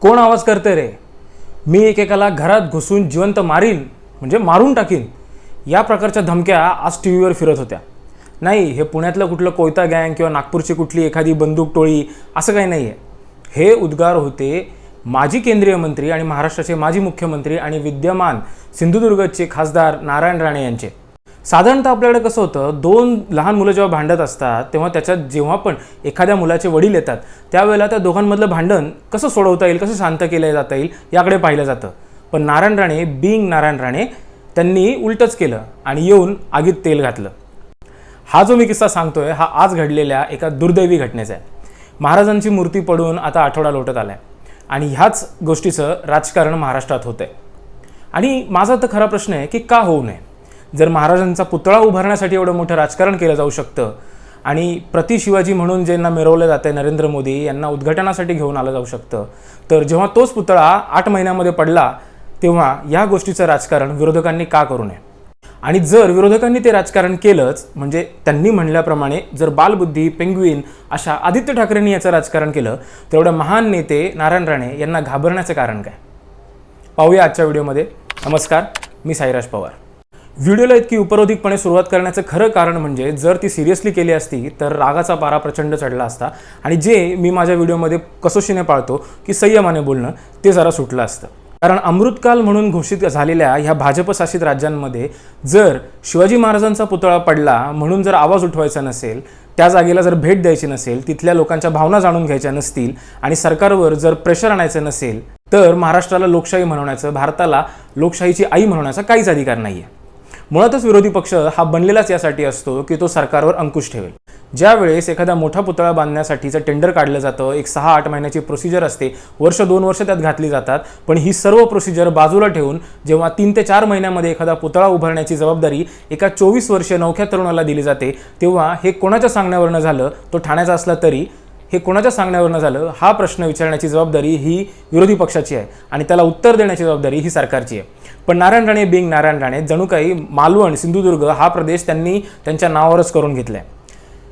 कोण आवाज करते रे? मी एकेकाला घरात घुसून जिवंत मारीन म्हणजे मारून टाकीन या प्रकारच्या धमक्या आज टी व्हीवर फिरत होत्या. नाही हे पुण्यातलं कुठलं कोयता गँग किंवा नागपूरची कुठली एखादी बंदूक टोळी असं काही नाही आहे हे उद्गार होते माजी केंद्रीय मंत्री आणि महाराष्ट्राचे माजी मुख्यमंत्री आणि विद्यमान सिंधुदुर्गचे खासदार नारायण राणे यांचे. साधारणतः आपल्याकडे कसं होतं दोन लहान मुलं जेव्हा भांडत असतात तेव्हा त्याच्यात जेव्हा पण एखाद्या मुलाचे वडील येतात त्यावेळेला त्या दोघांमधलं भांडण कसं सोडवता येईल कसं शांत केलं जाता येईल याकडे पाहिलं जातं. पण नारायण राणे बिंग नारायण राणे त्यांनी उलटंच केलं आणि येऊन आगीत तेल घातलं. हा जो मी किस्सा सांगतोय हा आज घडलेल्या एका दुर्दैवी घटनेचा आहे. महाराजांची मूर्ती पडून आता आठवडा लोटत आलाय. आणि ह्याच गोष्टीचं राजकारण महाराष्ट्रात होतंय. आणि माझा तर खरा प्रश्न आहे की का होऊ नये? जर महाराजांचा पुतळा उभारण्यासाठी एवढं मोठं राजकारण केलं जाऊ शकतं आणि प्रति शिवाजी म्हणून ज्यांना मिरवलं जातं नरेंद्र मोदी यांना उद्घाटनासाठी घेऊन आलं जाऊ शकतं. तर जेव्हा तोच पुतळा आठ महिन्यामध्ये पडला तेव्हा या गोष्टीचं राजकारण विरोधकांनी का करू नये? आणि जर विरोधकांनी ते राजकारण केलंच म्हणजे त्यांनी म्हणल्याप्रमाणे जर बालबुद्धी पेंग्विन अशा आदित्य ठाकरेंनी याचं राजकारण केलं तर एवढ्या महान नेते नारायण राणे यांना घाबरण्याचं कारण काय? पाहूया आजच्या व्हिडिओमध्ये. नमस्कार मी साईराज पवार. व्हिडिओला इतकी उपरोधिकपणे सुरुवात करण्याचं खरं कारण म्हणजे जर ती सिरियसली केली असती तर रागाचा पारा प्रचंड चढला असता. आणि जे मी माझ्या व्हिडिओमध्ये कसोशीने पाळतो की संयमाने बोलणं ते जरा सुटलं असतं. कारण अमृतकाल म्हणून घोषित झालेल्या ह्या भाजपशासित राज्यांमध्ये जर शिवाजी महाराजांचा पुतळा पडला म्हणून जर आवाज उठवायचा नसेल त्या जागेला जर भेट द्यायची नसेल तिथल्या लोकांच्या भावना जाणून घ्यायच्या नसतील आणि सरकारवर जर प्रेशर आणायचं नसेल तर महाराष्ट्राला लोकशाही म्हणवण्याचं भारताला लोकशाहीची आई म्हणवण्याचा काहीच अधिकार नाही आहे मुळातच विरोधी पक्ष हा बनलेलाच यासाठी असतो की तो सरकारवर अंकुश ठेवेल. ज्यावेळेस एखादा मोठा पुतळा बांधण्यासाठीचं टेंडर काढलं जातं एक सहा आठ महिन्याची प्रोसिजर असते वर्ष दोन वर्ष त्यात घातली जातात पण ही सर्व प्रोसिजर बाजूला ठेवून जेव्हा तीन ते चार महिन्यामध्ये एखादा पुतळा उभारण्याची जबाबदारी एका चोवीस वर्षीय नवख्या तरुणाला दिली जाते तेव्हा हे कोणाच्या सांगण्यावरनं झालं? तो ठाण्याचा असला तरी हे कोणाच्या सांगण्यावरनं झालं? हा प्रश्न विचारण्याची जबाबदारी ही विरोधी पक्षाची आहे आणि त्याला उत्तर देण्याची जबाबदारी ही सरकारची आहे. पण नारायण राणे बिंग नारायण राणे जणू काही मालवण सिंधुदुर्ग हा प्रदेश त्यांनी त्यांच्या नावावरच करून घेतला आहे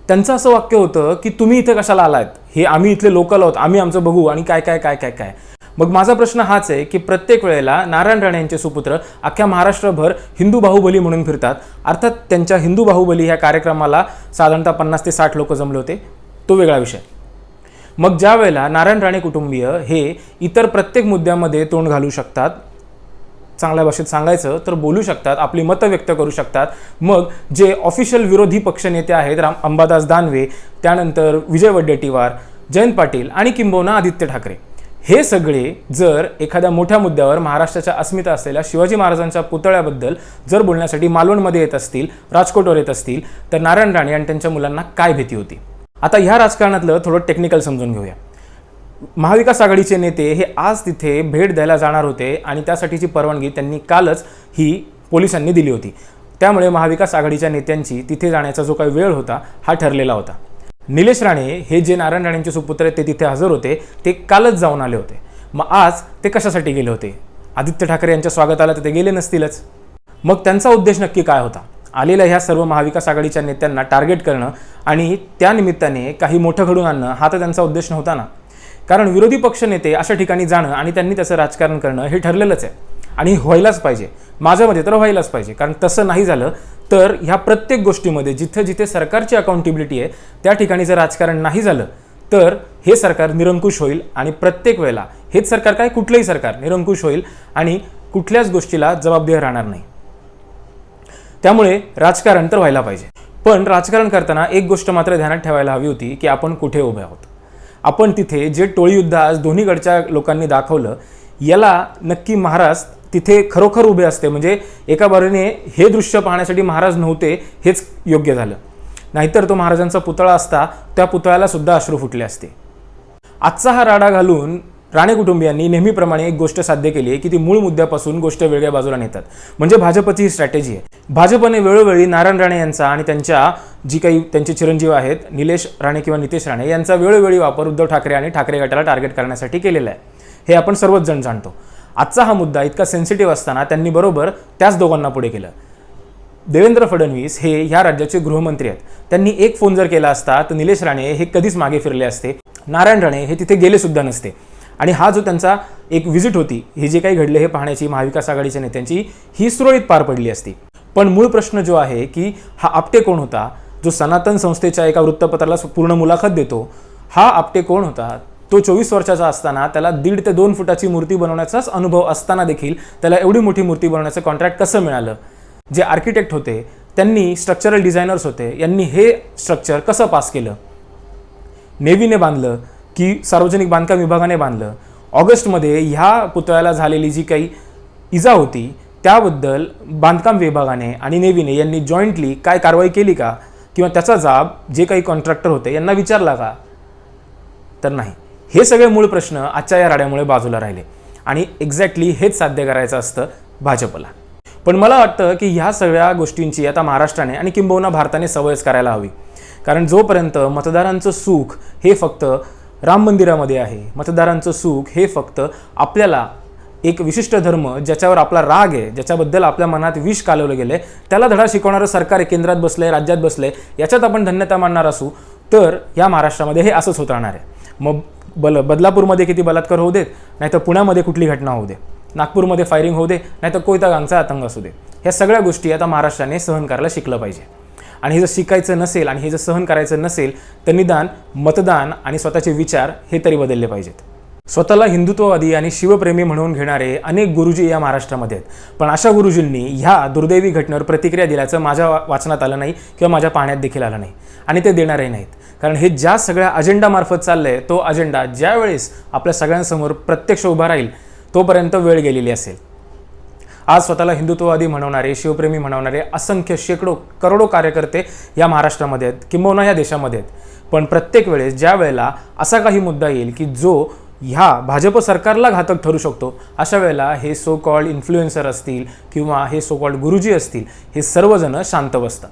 त्यांचं असं वाक्य होतं की तुम्ही इथे कशाला आलात हे आम्ही इथले लोकल आहोत आम्ही आमचं बघू आणि काय काय काय काय काय. मग माझा प्रश्न हाच आहे की प्रत्येक वेळेला नारायण राणे यांचे सुपुत्र अख्ख्या महाराष्ट्रभर हिंदू बाहुबली म्हणून फिरतात. अर्थात त्यांच्या हिंदू बाहुबली ह्या कार्यक्रमाला साधारणतः पन्नास ते साठ लोक जमले होते. तो वेगळा विषय. मग ज्या वेळेला नारायण राणे कुटुंबीय हे इतर प्रत्येक मुद्द्यामध्ये तोंड घालू शकतात चांगल्या भाषेत सांगायचं तर बोलू शकतात आपली मतं व्यक्त करू शकतात. मग जे ऑफिशियल विरोधी पक्षनेते आहेत राम अंबादास दानवे त्यानंतर विजय वड्डेटीवार जयंत पाटील आणि किंबहुना आदित्य ठाकरे हे सगळे जर एखाद्या मोठ्या मुद्द्यावर महाराष्ट्राच्या अस्मिता असलेल्या शिवाजी महाराजांच्या पुतळ्याबद्दल जर बोलण्यासाठी मालवणमध्ये येत असतील राजकोटवर येत असतील तर नारायण राणे आणि त्यांच्या मुलांना काय भीती होती? आता ह्या राजकारणातलं थोडं टेक्निकल समजून घेऊया. महाविकास आघाडीचे नेते हे आज तिथे भेट द्यायला जाणार होते आणि त्यासाठीची परवानगी त्यांनी कालच ही पोलिसांनी दिली होती. त्यामुळे महाविकास आघाडीच्या नेत्यांची तिथे जाण्याचा जो काही वेळ होता हा ठरलेला होता. निलेश राणे हे जे नारायण राणेंचे सुपुत्र आहेत ते तिथे हजर होते ते कालच जाऊन आले होते. मग आज ते कशासाठी गेले होते? आदित्य ठाकरे यांच्या स्वागताला तिथे गेले नसतीलच. मग त्यांचा उद्देश नक्की काय होता? आलेल्या ह्या सर्व महाविकास आघाडीच्या नेत्यांना टार्गेट करणं आणि त्यानिमित्ताने काही मोठं घडून आणणं हा तर त्यांचा उद्देश नव्हता ना. कारण विरोधी पक्षनेते अशा ठिकाणी जाणं आणि त्यांनी त्याचं राजकारण करणं हे ठरलेलंच आहे. आणि व्हायलाच पाहिजे. माझ्या मते तर व्हायलाच पाहिजे. कारण तसं नाही झालं तर ह्या प्रत्येक गोष्टीमध्ये जिथे जिथे सरकारची अकाउंटेबिलिटी आहे त्या ठिकाणी जर राजकारण नाही झालं तर हे सरकार निरंकुश होईल आणि प्रत्येक वेळेला हेच सरकार काय? कुठलंही सरकार निरंकुश होईल आणि कुठल्याच गोष्टीला जबाबदार राहणार नाही. त्यामुळे राजकारण तर व्हायला पाहिजे. पण राजकारण करताना एक गोष्ट मात्र ध्यानात ठेवायला हवी होती की आपण कुठे उभे आहोत. आपण तिथे जे टोळीयुद्ध आज दोन्हीकडच्या लोकांनी दाखवलं याला नक्की महाराज तिथे खरोखर उभे असते. म्हणजे एका बाजूने हे दृश्य पाहण्यासाठी महाराज नव्हते हेच योग्य झालं. नाहीतर तो महाराजांचा पुतळा असता त्या पुतळ्याला सुद्धा अश्रू फुटले असते. आजचा हा राडा घालून राणे कुटुंबियांनी नेहमीप्रमाणे एक गोष्ट साध्य केली आहे की ती मूळ मुद्द्यापासून गोष्ट वेगळ्या बाजूला नेतात. म्हणजे भाजपची ही स्ट्रॅटेजी आहे. भाजपने वेळोवेळी नारायण राणे यांचा आणि त्यांच्या जी काही त्यांचे चिरंजीव आहेत निलेश राणे किंवा नितेश राणे यांचा वेळोवेळी वापर उद्धव ठाकरे आणि ठाकरे गटाला टार्गेट करण्यासाठी केलेला आहे. हे आपण सर्वच जण जाणतो. आजचा हा मुद्दा इतका सेन्सिटिव्ह असताना त्यांनी बरोबर त्याच दोघांना पुढे केलं. देवेंद्र फडणवीस हे ह्या राज्याचे गृहमंत्री आहेत. त्यांनी एक फोन जर केला असता तर निलेश राणे हे कधीच मागे फिरले असते. नारायण राणे हे तिथे गेले सुद्धा नसते. आणि हा जो त्यांचा एक व्हिजिट होती हे जे काही घडले हे पाहण्याची महाविकास आघाडीच्या नेत्यांची ही सुरळीत पार पडली असती. पण मूळ प्रश्न जो आहे की हा आपटे कोण होता? जो सनातन संस्थेच्या एका वृत्तपत्राला पूर्ण मुलाखत देतो हा आपटे कोण होता? तो चोवीस वर्षाचा असताना त्याला दीड ते दोन फुटाची मूर्ती बनवण्याचाच अनुभव असताना देखील त्याला एवढी मोठी मूर्ती बनवण्याचं कॉन्ट्रॅक्ट कसं मिळालं? जे आर्किटेक्ट होते त्यांनी स्ट्रक्चरल डिझायनर्स होते यांनी हे स्ट्रक्चर कसं पास केलं? नेव्हीने बांधलं की सार्वजनिक बांधकाम विभागाने बांधलं. ऑगस्टमध्ये ह्या पुतळ्याला झालेली जी काही इजा होती त्याबद्दल बांधकाम विभागाने आणि नेव्हीने यांनी जॉईंटली काय कारवाई केली का? किंवा त्याचा जाब जे काही कॉन्ट्रॅक्टर होते यांना विचारला का? तर नाही. हे सगळे मूळ प्रश्न आजच्या या राड्यामुळे बाजूला राहिले. आणि एक्झॅक्टली हेच साध्य करायचं असतं भाजपला. पण मला वाटतं की ह्या सगळ्या गोष्टींची आता महाराष्ट्राने आणि किंबहुना भारताने सवयच करायला हवी. कारण जोपर्यंत मतदारांचं सुख हे फक्त राम मंदिरामध्ये आहे. मतदारांचं सुख हे फक्त आपल्याला एक विशिष्ट धर्म ज्याच्यावर आपला राग आहे ज्याच्याबद्दल आपल्या मनात विष कालवलं गेलं त्याला धडा शिकवणारं सरकार केंद्रात बसलं आहे राज्यात बसलं आहे याच्यात आपण धन्यता मानणार असू तर या महाराष्ट्रामध्ये हे असंच होत राहणार आहे. मग बल बदलापूरमध्ये किती बलात्कार होऊ देत नाही तर पुण्यामध्ये कुठली घटना होऊ दे नागपूरमध्ये फायरिंग होऊ दे नाही तर कोयता गांगचा आतंक असू दे. ह्या सगळ्या गोष्टी आता महाराष्ट्राने सहन करायला शिकलं पाहिजे. आणि हे जर शिकायचं नसेल आणि हे जर सहन करायचं नसेल तर निदान मतदान आणि स्वतःचे विचार हे तरी बदलले पाहिजेत. स्वतःला हिंदुत्ववादी आणि शिवप्रेमी म्हणून घेणारे अनेक गुरुजी या महाराष्ट्रामध्ये आहेत. पण अशा गुरुजींनी ह्या दुर्दैवी घटनेवर प्रतिक्रिया दिल्याचं माझ्या वाचनात आलं नाही किंवा माझ्या पाहण्यात देखील आलं नाही. आणि ते देणारही नाहीत. कारण हे ज्या सगळ्या अजेंडामार्फत चाललंय तो अजेंडा ज्यावेळेस आपल्या सगळ्यांसमोर प्रत्यक्ष उभा राहील तोपर्यंत वेळ गेलेली असेल. आज स्वतःला हिंदुत्ववादी म्हणवणारे शिवप्रेमी म्हणवणारे असंख्य शेकडो करोडो कार्यकर्ते या महाराष्ट्रामध्ये आहेत किंबहुना या देशामध्ये आहेत. पण प्रत्येक वेळेस ज्या वेळेला असा काही मुद्दा येईल की जो ह्या भाजप सरकारला घातक ठरू शकतो अशा वेळेला हे सो कॉल्ड इन्फ्लुएन्सर असतील किंवा हे सो कॉल्ड गुरुजी असतील हे सर्वजण शांत बसतात.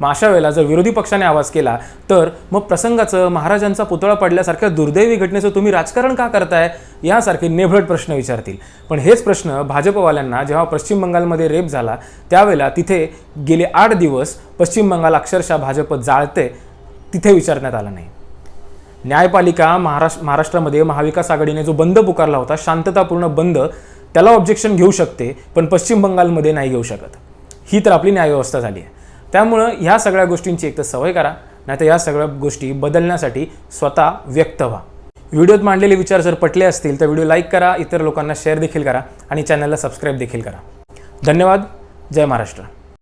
मग अशा वेळेला जर विरोधी पक्षाने आवाज केला तर मग प्रसंगाचं महाराजांचा पुतळा पडल्यासारख्या दुर्दैवी घटनेचं तुम्ही राजकारण का करताय? यासारखे नेभळट प्रश्न विचारतील. पण हेच प्रश्न भाजपवाल्यांना जेव्हा पश्चिम बंगालमध्ये रेप झाला त्यावेळेला तिथे गेले आठ दिवस पश्चिम बंगाल अक्षरशः भाजप जाळते तिथे विचारण्यात आला नाही. न्यायपालिका महाराष्ट्र महाराष्ट्रामध्ये महाविकास आघाडीने जो बंद पुकारला होता शांततापूर्ण बंद त्याला ऑब्जेक्शन घेऊ शकते पण पश्चिम बंगालमध्ये नाही घेऊ शकत. ही तर आपली न्यायव्यवस्था झाली आहे. त्यामुळं ह्या सगळ्या गोष्टींची एक तर सवय करा नाहीतर या सगळ्या गोष्टी बदलण्यासाठी स्वतः व्यक्त व्हा. व्हिडिओत मांडलेले विचार जर पटले असतील तर व्हिडिओ लाईक करा इतर लोकांना शेअर देखील करा आणि चॅनलला सबस्क्राईब देखील करा. धन्यवाद. जय महाराष्ट्र.